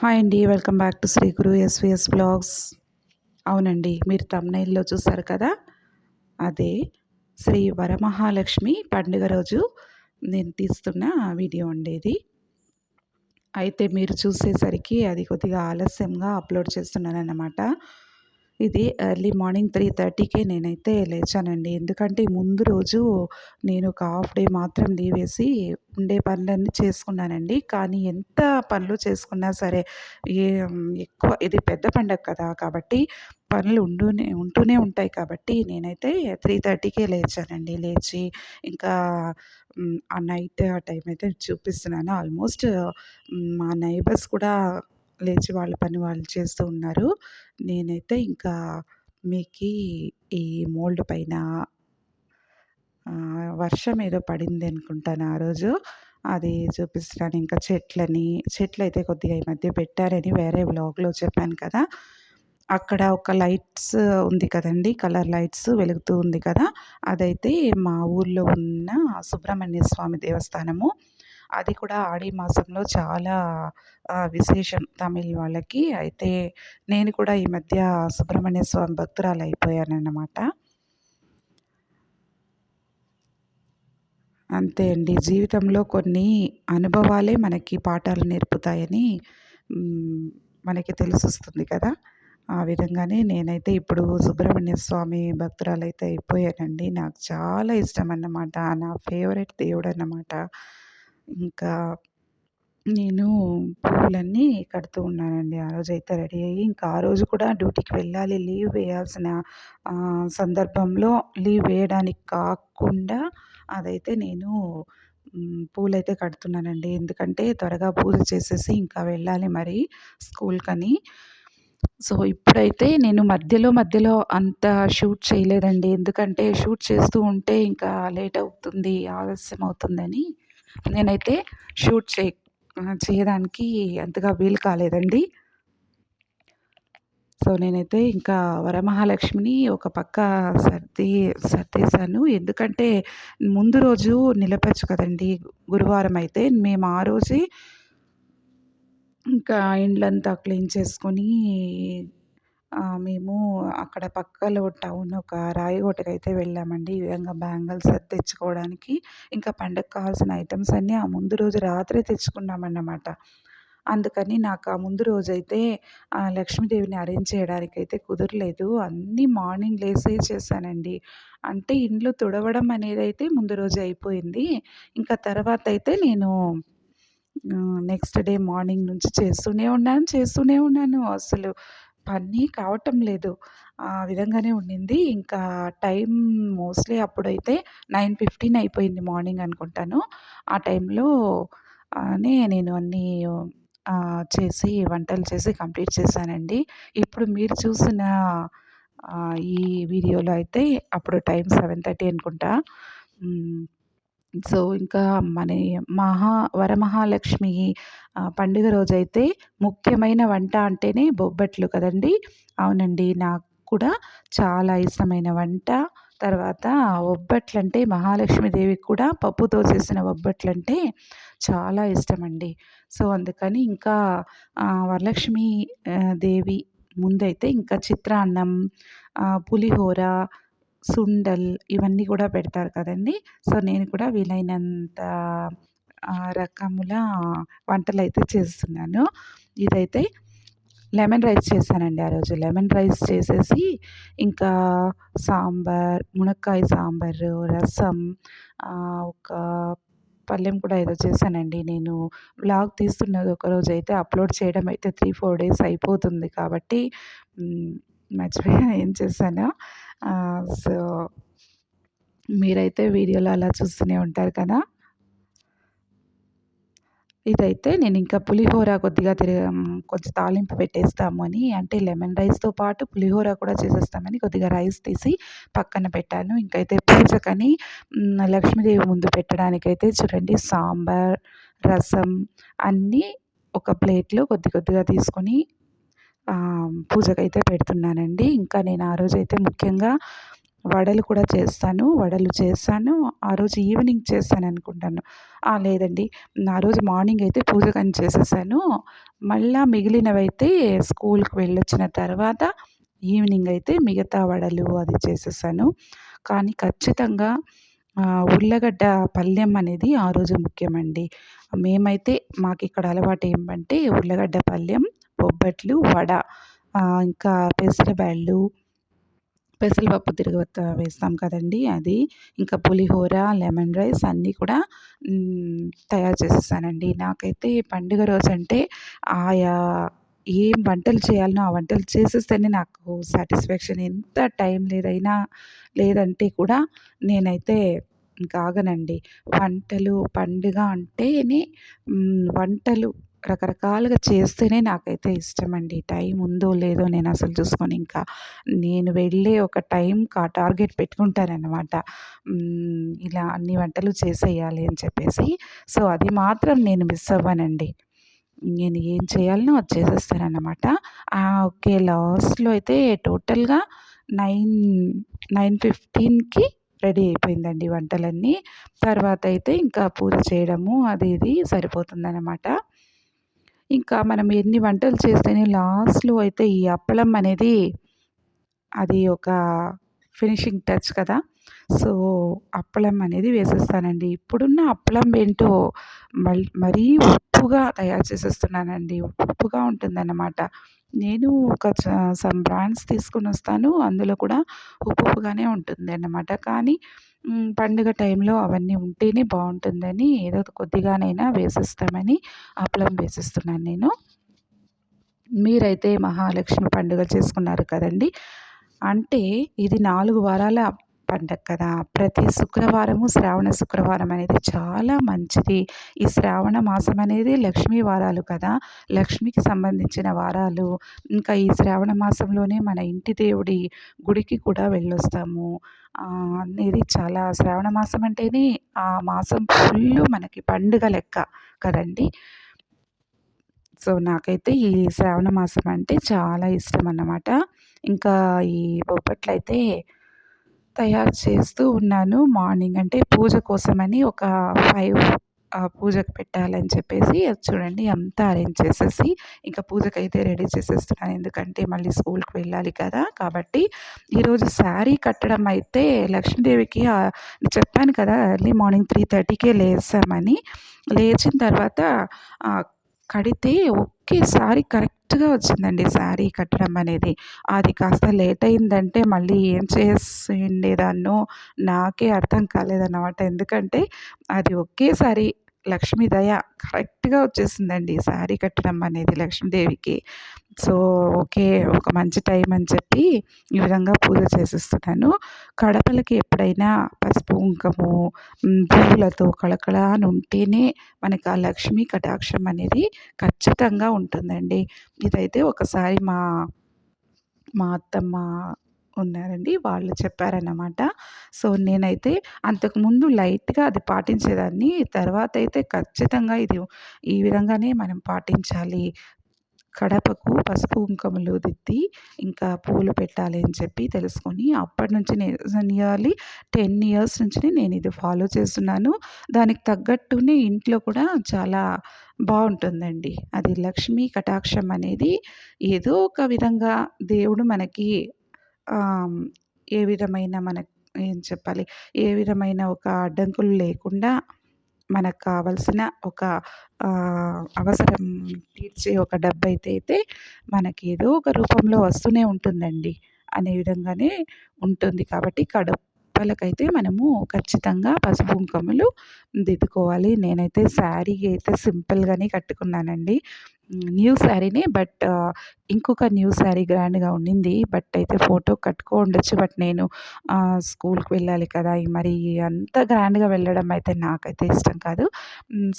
Hi అండి welcome back to Shri Guru SVS blogs అవునండి మీరు తమ్నైల్లో చూసారు కదా? అదే శ్రీ వరమహాలక్ష్మి పండుగ రోజు నేను తీస్తున్న వీడియో ఉండేది అయితే మీరు చూసేసరికి అది కొద్దిగా ఆలస్యంగా అప్లోడ్ చేస్తున్నాను అన్నమాట ఇది ఎర్లీ మార్నింగ్ త్రీ థర్టీకే నేనైతే లేచానండి. ఎందుకంటే ముందు రోజు నేను ఒక హాఫ్ డే మాత్రం లీవ్ వేసి ఉండే పనులన్నీ చేసుకున్నానండి. కానీ ఎంత పనులు చేసుకున్నా సరే ఏ ఎక్కువ ఇది పెద్ద పండగ కదా కాబట్టి పనులు ఉంటూనే ఉంటూనే ఉంటాయి కాబట్టి నేనైతే త్రీ థర్టీకే లేచానండి. లేచి ఇంకా ఆ నైట్ ఆ టైం అయితే చూపిస్తున్నాను. ఆల్మోస్ట్ మా నైబర్స్ కూడా లేచి వాళ్ళ పని వాళ్ళు చేస్తూ ఉన్నారు. నేనైతే ఇంకా మీకు ఈ మోల్డ్ పైన వర్షం ఏదో పడింది అనుకుంటాను ఆ రోజు. అది చూపిస్తున్నాను ఇంకా చెట్లని చెట్లు అయితే కొద్దిగా ఈ మధ్య పెట్టారని వేరే బ్లాగ్లో చెప్పాను కదా. అక్కడ ఒక లైట్స్ ఉంది కదండి కలర్ లైట్స్ వెలుగుతూ ఉంది కదా. అదైతే మా ఊర్లో ఉన్న సుబ్రహ్మణ్య స్వామి దేవస్థానము. అది కూడా ఆడి మాసంలో చాలా విశేషం తమిళ్ వాళ్ళకి. అయితే నేను కూడా ఈ మధ్య సుబ్రహ్మణ్య స్వామి భక్తురాలు అయిపోయానన్నమాట అంతే అండి. జీవితంలో కొన్ని అనుభవాలే మనకి పాఠాలు నేర్పుతాయని మనకి తెలిసొస్తుంది కదా. ఆ విధంగానే నేనైతే ఇప్పుడు సుబ్రహ్మణ్య స్వామి భక్తురాలైతే అయిపోయానండి. నాకు చాలా ఇష్టం అన్నమాట నా ఫేవరెట్ దేవుడు అన్నమాట ఇంకా నేను పువ్వులన్నీ కడుతూ ఉన్నానండి. ఆ రోజు అయితే రెడీ అయ్యి ఇంకా ఆ రోజు కూడా డ్యూటీకి వెళ్ళాలి. లీవ్ వేయాల్సిన సందర్భంలో లీవ్ వేయడానికి కాకుండా అదైతే నేను పూలైతే కడుతున్నానండి. ఎందుకంటే త్వరగా పూజ చేసేసి ఇంకా వెళ్ళాలి మరి స్కూల్కని. సో ఇప్పుడైతే నేను మధ్యలో మధ్యలో అంత షూట్ చేయలేదండి. ఎందుకంటే షూట్ చేస్తూ ఉంటే ఇంకా లేట్ అవుతుంది ఆలస్యం అవుతుందని నేనైతే షూట్ చేయ చేయడానికి అంతగా వీలు కాలేదండి. సో నేనైతే ఇంకా వరమహాలక్ష్మిని ఒక పక్క సర్ది సర్దేశాను. ఎందుకంటే ముందు రోజు నిలపచ్చు కదండి గురువారం అయితే. మేము ఆ రోజే ఇంకా ఇండ్లంతా క్లీన్ చేసుకొని మేము అక్కడ పక్కలో టౌన్ ఒక రాయగోటకైతే వెళ్ళామండి. ఈ విధంగా బ్యాంగిల్స్ తెచ్చుకోవడానికి ఇంకా పండగకు కావాల్సిన ఐటమ్స్ అన్నీ ఆ ముందు రోజు రాత్రే తెచ్చుకున్నామన్నమాట. అందుకని నాకు ఆ ముందు రోజైతే లక్ష్మీదేవిని అరేంజ్ చేయడానికి అయితే కుదరలేదు. అన్నీ మార్నింగ్ లేసే చేశానండి. అంటే ఇండ్లు తుడవడం అనేది అయితే ముందు రోజు అయిపోయింది. ఇంకా తర్వాత అయితే నేను నెక్స్ట్ డే మార్నింగ్ నుంచి చేస్తూనే ఉన్నాను చేస్తూనే ఉన్నాను. అసలు పని కావటం లేదు. ఆ విధంగానే ఉండింది. ఇంకా టైం మోస్ట్లీ అప్పుడైతే నైన్ ఫిఫ్టీన్ అయిపోయింది మార్నింగ్ అనుకుంటాను. ఆ టైంలో నేను అన్నీ చేసి వంటలు చేసి కంప్లీట్ చేశానండి. ఇప్పుడు మీరు చూసిన ఈ వీడియోలో అయితే అప్పుడు టైం సెవెన్ థర్టీ అనుకుంటా. సో ఇంకా మన మహా వరమహాలక్ష్మి పండుగ రోజైతే ముఖ్యమైన వంట అంటేనే బొబ్బట్లు కదండి. అవునండి నాకు కూడా చాలా ఇష్టమైన వంట. తర్వాత ఒబ్బట్లు అంటే మహాలక్ష్మీదేవికి కూడా పప్పుతో చేసిన ఒబ్బట్లు అంటే చాలా ఇష్టం అండి సో అందుకని ఇంకా వరలక్ష్మి దేవి ముందైతే ఇంకా చిత్రాన్నం పులిహోర సుండల్ ఇవన్నీ కూడా పెడతారు కదండి. సో నేను కూడా వీలైనంత రకముల వంటలు అయితే చేస్తున్నాను. ఇదైతే లెమన్ రైస్ చేశానండి ఆ రోజు. లెమన్ రైస్ చేసేసి ఇంకా సాంబార్ మునక్కాయ సాంబారు రసం ఒక పళ్ళెం కూడా ఏదో చేశానండి. నేను బ్లాగ్ తీస్తున్నది ఒకరోజు అయితే అప్లోడ్ చేయడం అయితే త్రీ ఫోర్ డేస్ అయిపోతుంది కాబట్టి మర్చిపోయా ఏం చేశాను. సో మీరైతే వీడియోలో అలా చూస్తూనే ఉంటారు కదా? ఇదైతే నేను ఇంకా పులిహోర కొద్దిగా తిరిగి కొంచెం తాలింపు పెట్టేస్తాము అని అంటే లెమన్ రైస్తో పాటు పులిహోర కూడా చేసేస్తామని కొద్దిగా రైస్ తీసి పక్కన పెట్టాను. ఇంకైతే పూజకని లక్ష్మీదేవి ముందు పెట్టడానికైతే చూడండి సాంబార్ రసం అన్నీ ఒక ప్లేట్లో కొద్ది కొద్దిగా తీసుకొని పూజకైతే పెడుతున్నానండి. ఇంకా నేను ఆ రోజైతే ముఖ్యంగా వడలు కూడా చేస్తాను. వడలు చేస్తాను ఆ రోజు ఈవినింగ్ చేస్తాను అనుకుంటాను. లేదండి. ఆ రోజు మార్నింగ్ అయితే పూజకని చేసేసాను. మళ్ళీ మిగిలినవైతే స్కూల్కి వెళ్ళొచ్చిన తర్వాత ఈవినింగ్ అయితే మిగతా వడలు అది చేసేసాను. కానీ ఖచ్చితంగా ఉర్లగడ్డ పళ్ళెం అనేది ఆ రోజు ముఖ్యమండి. మేమైతే మాకు ఇక్కడ అలవాటు ఏమంటే ఉర్లగడ్డ పళ్ళెం బొబ్బట్లు వడ ఇంకా పెసరబ్యాళ్ళు పెసరపప్పు తిరగత వేస్తాం కదండి అది. ఇంకా పులిహోర లెమన్ రైస్ అన్నీ కూడా తయారు చేసేసానండి. నాకైతే పండుగ రోజు అంటే ఆయా ఏం వంటలు చేయాలనో ఆ వంటలు చేసేస్తేనే నాకు సాటిస్ఫాక్షన్. ఎంత టైం లేదైనా లేదంటే కూడా నేనైతే ఇంకా ఆగనండి. వంటలు పండుగ అంటేనే వంటలు రకరకాలుగా చేస్తేనే నాకైతే ఇష్టమండి. టైం ఉందో లేదో నేను అసలు చూసుకొని. ఇంకా నేను వెళ్ళే ఒక టైం టార్గెట్ పెట్టుకుంటానన్నమాట. ఇలా అన్ని వంటలు చేసేయాలి అని చెప్పేసి. సో అది మాత్రం నేను మిస్ అవ్వనండి. నేను ఏం చేయాలనో అది చేసేస్తానన్నమాట. ఓకే లాస్ట్లో అయితే టోటల్గా నైన్ నైన్ ఫిఫ్టీన్కి రెడీ అయిపోయిందండి వంటలన్నీ. తర్వాత అయితే ఇంకా పూజ చేయడము అది ఇది సరిపోతుందన్నమాట. ఇంకా మనం ఎన్ని వంటలు చేస్తేనే లాస్ట్లో అయితే ఈ అప్పలం అనేది అది ఒక ఫినిషింగ్ టచ్ కదా. సో అప్పలం అనేది వేసేస్తానండి. ఇప్పుడున్న అప్పలం ఏంటో మరీ ఉప్పుగా తయారు చేసేస్తున్నానండి. ఉప్పుగా ఉంటుందన్నమాట. నేను ఒక సమ్ బ్రాండ్స్ తీసుకొని వస్తాను. అందులో కూడా ఉప్పు ఉప్పుగానే ఉంటుంది అన్నమాట కానీ పండుగ టైంలో అవన్నీ ఉంటేనే బాగుంటుందని ఏదో కొద్దిగానైనా వేసిస్తామని అప్పలం వేసిస్తున్నాను నేను. మీరైతే మహాలక్ష్మి పండుగ చేసుకున్నారు కదండి. అంటే ఇది నాలుగు వారాల పండగ కదా. ప్రతి శుక్రవారము శ్రావణ శుక్రవారం అనేది చాలా మంచిది. ఈ శ్రావణ మాసం అనేది లక్ష్మీ వారాలు కదా. లక్ష్మికి సంబంధించిన వారాలు. ఇంకా ఈ శ్రావణ మాసంలోనే మన ఇంటి దేవుడి గుడికి కూడా వెళ్ళొస్తాము. అనేది చాలా శ్రావణ మాసం అంటేనే ఆ మాసం ఫుల్ మనకి పండుగ లెక్క కదండి. సో నాకైతే ఈ శ్రావణ మాసం అంటే చాలా ఇష్టం అన్నమాట. ఇంకా ఈ బొబ్బట్లు అయితే తయారు చేస్తూ ఉన్నాను మార్నింగ్. అంటే పూజ కోసమని ఒక ఫైవ్ పూజకు పెట్టాలని చెప్పేసి అది చూడండి అంతా అరేంజ్ చేసేసి ఇంకా పూజకైతే రెడీ చేసేస్తున్నాను. ఎందుకంటే మళ్ళీ స్కూల్కి వెళ్ళాలి కదా కాబట్టి. ఈరోజు శారీ కట్టడం అయితే లక్ష్మీదేవికి చెప్పాను కదా ఎర్లీ మార్నింగ్ త్రీ థర్టీకే లేసామని. లేచిన తర్వాత కడితే ఒకేసారి కరెక్ట్గా వచ్చిందండి శారీ కట్టడం అనేది. అది కాస్త లేట్ అయిందంటే మళ్ళీ ఏం చేసిండేదాన్నో నాకే అర్థం కాలేదన్నమాట. ఎందుకంటే అది ఒకేసారి లక్ష్మీ దయ కరెక్ట్గా వచ్చేసిందండి శారీ కట్టడం అనేది లక్ష్మీదేవికి. సో ఓకే ఒక మంచి టైం అని చెప్పి ఈ విధంగా పూజ చేసేస్తున్నాను. కడపలకి ఎప్పుడైనా పసుపు కుంకము పువ్వులతో కళకళ అని ఉంటేనే మనకి ఆ లక్ష్మీ కటాక్షం అనేది ఖచ్చితంగా ఉంటుందండి. ఇదైతే ఒకసారి మా మా అత్తమ్మ ఉన్నారండి వాళ్ళు చెప్పారన్నమాట. సో నేనైతే అంతకుముందు లైట్గా అది పాటించేదాన్ని తర్వాత అయితే ఖచ్చితంగా ఇది ఈ విధంగానే మనం పాటించాలి. కడపకు పసుపు కుంకుమలు దిద్ది ఇంకా పూలు పెట్టాలి అని చెప్పి తెలుసుకొని అప్పటి నుంచి నేను నియర్లీ టెన్ ఇయర్స్ నుంచి నేను ఇది ఫాలో చేస్తున్నాను. దానికి తగ్గట్టునే ఇంట్లో కూడా చాలా బాగుంటుందండి. అది లక్ష్మీ కటాక్షం అనేది ఏదో ఒక విధంగా దేవుడు మనకి ఏ విధమైన మన ఏం చెప్పాలి? ఏ విధమైన ఒక అడ్డంకులు లేకుండా మనకు కావాల్సిన ఒక అవసరం తీర్చే ఒక డబ్బు అయితే అయితే మనకి ఏదో ఒక రూపంలో వస్తూనే ఉంటుందండి. అనే విధంగానే ఉంటుంది. కాబట్టి కడపలకైతే మనము ఖచ్చితంగా పసుపు కుంకుమలు దిద్దుకోవాలి. నేనైతే శారీ అయితే సింపుల్గానే కట్టుకున్నానండి. న్యూ శారీనే బట్ ఇంకొక న్యూ శారీ గ్రాండ్గా ఉండింది. బట్ అయితే ఫోటో కట్టుకో ఉండొచ్చు. బట్ నేను స్కూల్కి వెళ్ళాలి కదా. మరి అంత గ్రాండ్గా వెళ్ళడం అయితే నాకైతే ఇష్టం కాదు.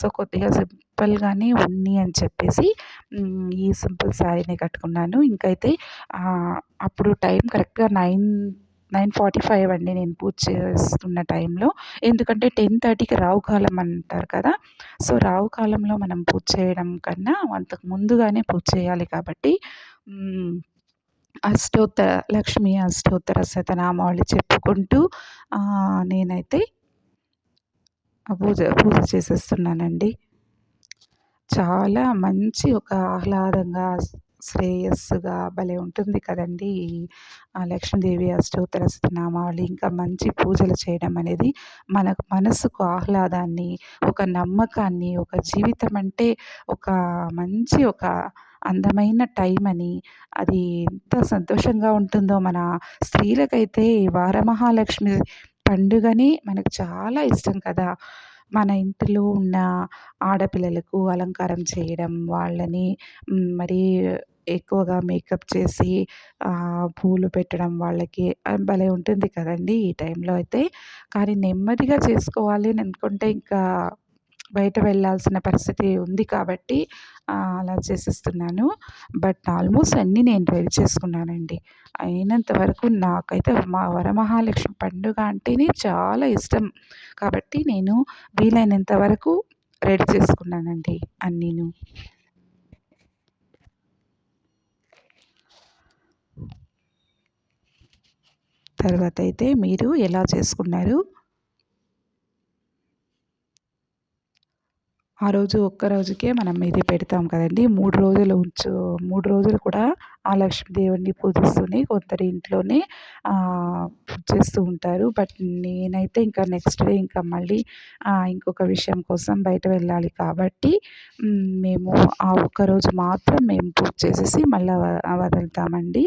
సో కొద్దిగా సింపుల్గానే ఉన్ని అని చెప్పేసి ఈ సింపుల్ శారీనే కట్టుకున్నాను. ఇంకైతే అప్పుడు టైం కరెక్ట్గా నైన్ నైన్ ఫార్టీ ఫైవ్ అండి నేను పూజ చేస్తున్న టైంలో. ఎందుకంటే టెన్ థర్టీకి రావు కాలం అంటారు కదా. సో రావు కాలంలో మనం పూజ చేయడం కన్నా అంతకు ముందుగానే పూజ చేయాలి కాబట్టి అష్టోత్తర లక్ష్మీ అష్టోత్తర శతనామావళి చెప్పుకుంటూ నేనైతే పూజ పూజ చేసేస్తున్నానండి. చాలా మంచి ఒక ఆహ్లాదంగా శ్రేయస్సుగా భలే ఉంటుంది కదండీ. ఈ లక్ష్మీదేవి అష్టోత్తర శతనామావళి ఇంకా మంచి పూజలు చేయడం అనేది మన మనసుకు ఆహ్లాదాన్ని ఒక నమ్మకాన్ని ఒక జీవితం అంటే ఒక మంచి ఒక అందమైన టైం అని అది ఎంత సంతోషంగా ఉంటుందో. మన స్త్రీలకైతే వారమహాలక్ష్మి పండుగని మనకు చాలా ఇష్టం కదా. మన ఇంటిలో ఉన్న ఆడపిల్లలకు అలంకారం చేయడం వాళ్ళని మరి ఎక్కువగా మేకప్ చేసి పూలు పెట్టడం వాళ్ళకి భలే ఉంటుంది కదండి ఈ టైంలో అయితే. కానీ నెమ్మదిగా చేసుకోవాలి అని అనుకుంటే ఇంకా బయట వెళ్ళాల్సిన పరిస్థితి ఉంది కాబట్టి అలా చేసేస్తున్నాను. బట్ ఆల్మోస్ట్ అన్నీ నేను రెడీ చేసుకున్నానండి. అయినంత వరకు నాకైతే మా వరమహాలక్ష్మి పండుగ అంటేనే చాలా ఇష్టం. కాబట్టి నేను వీలైనంత వరకు రెడీ చేసుకున్నానండి అన్నీను. తర్వాత అయితే మీరు ఎలా చేసుకున్నారు? ఆ రోజు ఒక్క రోజుకే మనం ఇది పెడతాం కదండి. మూడు రోజులు ఉంచు మూడు రోజులు కూడా ఆ లక్ష్మీదేవిని పూజిస్తూనే కొందరి ఇంట్లోనే చేస్తూ ఉంటారు. బట్ నేనైతే ఇంకా నెక్స్ట్ డే ఇంకా మళ్ళీ ఇంకొక విషయం కోసం బయట వెళ్ళాలి కాబట్టి మేము ఆ ఒక్కరోజు మాత్రం మేము పూజ చేసేసి మళ్ళీ వదులుతామండి.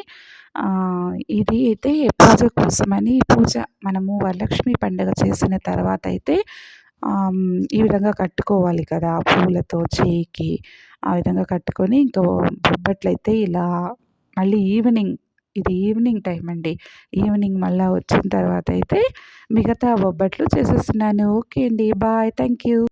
ఇది అయితే పూజ కోసమని పూజ మనము వరలక్ష్మి పండుగ చేసిన తర్వాత అయితే ఈ విధంగా కట్టుకోవాలి కదా పూలతో చేయికి. ఆ విధంగా కట్టుకొని ఇంకా బొబ్బట్లు అయితే ఇలా మళ్ళీ ఈవినింగ్ ఇది ఈవినింగ్ టైం అండి. ఈవినింగ్ మళ్ళీ వచ్చిన తర్వాత అయితే మిగతా బొబ్బట్లు చేసేస్తున్నాను. ఓకే అండి బాయ్ థ్యాంక్ యూ